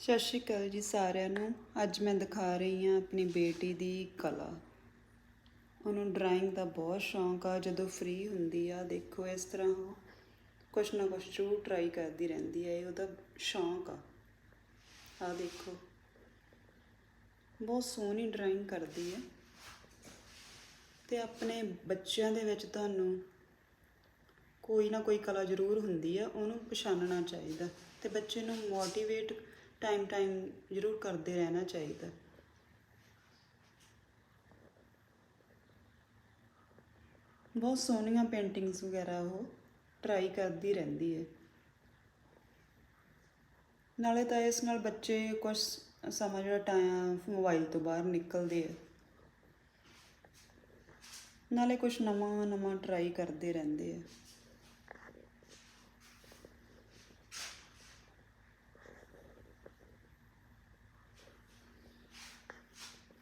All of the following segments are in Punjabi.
ਸਤਿ ਸ਼੍ਰੀ ਅਕਾਲ ਜੀ ਸਾਰਿਆਂ ਨੂੰ। ਅੱਜ ਮੈਂ ਦਿਖਾ ਰਹੀ ਹਾਂ ਆਪਣੀ ਬੇਟੀ ਦੀ ਕਲਾ। ਉਹਨੂੰ ਡਰਾਇੰਗ ਦਾ ਬਹੁਤ ਸ਼ੌਂਕ ਆ। ਜਦੋਂ ਫ੍ਰੀ ਹੁੰਦੀ ਆ, ਦੇਖੋ ਇਸ ਤਰ੍ਹਾਂ ਉਹ ਕੁਛ ਨਾ ਕੁਛ ਜ਼ਰੂਰ ਟਰਾਈ ਕਰਦੀ ਰਹਿੰਦੀ ਹੈ ਇਹ ਉਹਦਾ ਸ਼ੌਂਕ ਆ। ਆ ਦੇਖੋ। ਬਹੁਤ ਸੋਹਣੀ ਡਰਾਇੰਗ ਕਰਦੀ ਹੈ ਤੇ ਆਪਣੇ ਬੱਚਿਆਂ ਦੇ ਵਿੱਚ ਤੁਹਾਨੂੰ ਕੋਈ ਨਾ ਕੋਈ ਕਲਾ ਜ਼ਰੂਰ ਹੁੰਦੀ ਆ। ਉਹਨੂੰ ਪਛਾਣਨਾ ਚਾਹੀਦਾ। ਤੇ ਬੱਚੇ ਨੂੰ ਮੋਟੀਵੇਟ ਟਾਈਮ ਟਾਈਮ ਜ਼ਰੂਰ ਕਰਦੇ ਰਹਿਣਾ ਚਾਹੀਦਾ। ਬਹੁਤ ਸੋਹਣੀਆਂ ਪੇਂਟਿੰਗਸ ਵਗੈਰਾ ਉਹ ਟਰਾਈ ਕਰਦੀ ਰਹਿੰਦੀ ਹੈ। ਨਾਲੇ ਤਾਂ ਇਸ ਨਾਲ ਬੱਚੇ ਕੁਝ ਸਮਾਂ ਜਿਹੜਾ ਟਾਈਮ ਮੋਬਾਈਲ ਤੋਂ ਬਾਹਰ ਨਿਕਲਦੇ ਆ। ਨਾਲੇ ਕੁਝ ਨਵਾਂ ਨਵਾਂ ਟਰਾਈ ਕਰਦੇ ਰਹਿੰਦੇ ਆ।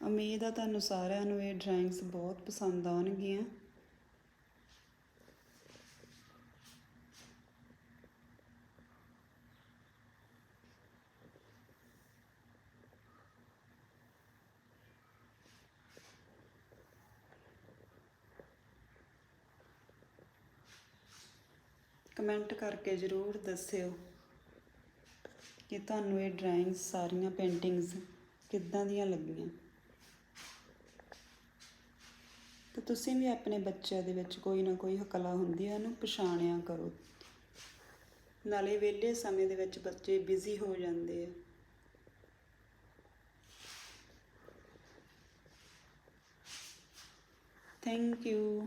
ਉਮੀਦ ਆ ਤੁਹਾਨੂੰ ਸਾਰਿਆਂ ਨੂੰ ਇਹ ਡਰਾਇੰਗਸ ਬਹੁਤ ਪਸੰਦ ਆਉਣਗੀਆਂ। ਕਮੈਂਟ ਕਰਕੇ ਜ਼ਰੂਰ ਦੱਸਿਓ ਕਿ ਤੁਹਾਨੂੰ ਇਹ ਡਰਾਇੰਗਸ ਸਾਰੀਆਂ ਪੇਂਟਿੰਗਸ ਕਿੱਦਾਂ ਦੀਆਂ ਲੱਗੀਆਂ ਤੇ ਤੁਸੀਂ ਵੀ ਆਪਣੇ ਬੱਚਿਆਂ ਦੇ ਵਿੱਚ ਕੋਈ ਨਾ ਕੋਈ ਕਲਾ ਹੁੰਦੀ ਹੈ ਉਹਨੂੰ ਪਛਾਣਿਆ ਕਰੋ। ਨਾਲੇ ਵਿਹਲੇ ਸਮੇਂ ਦੇ ਵਿੱਚ ਬੱਚੇ ਬਿਜ਼ੀ ਹੋ ਜਾਂਦੇ ਆ। Thank you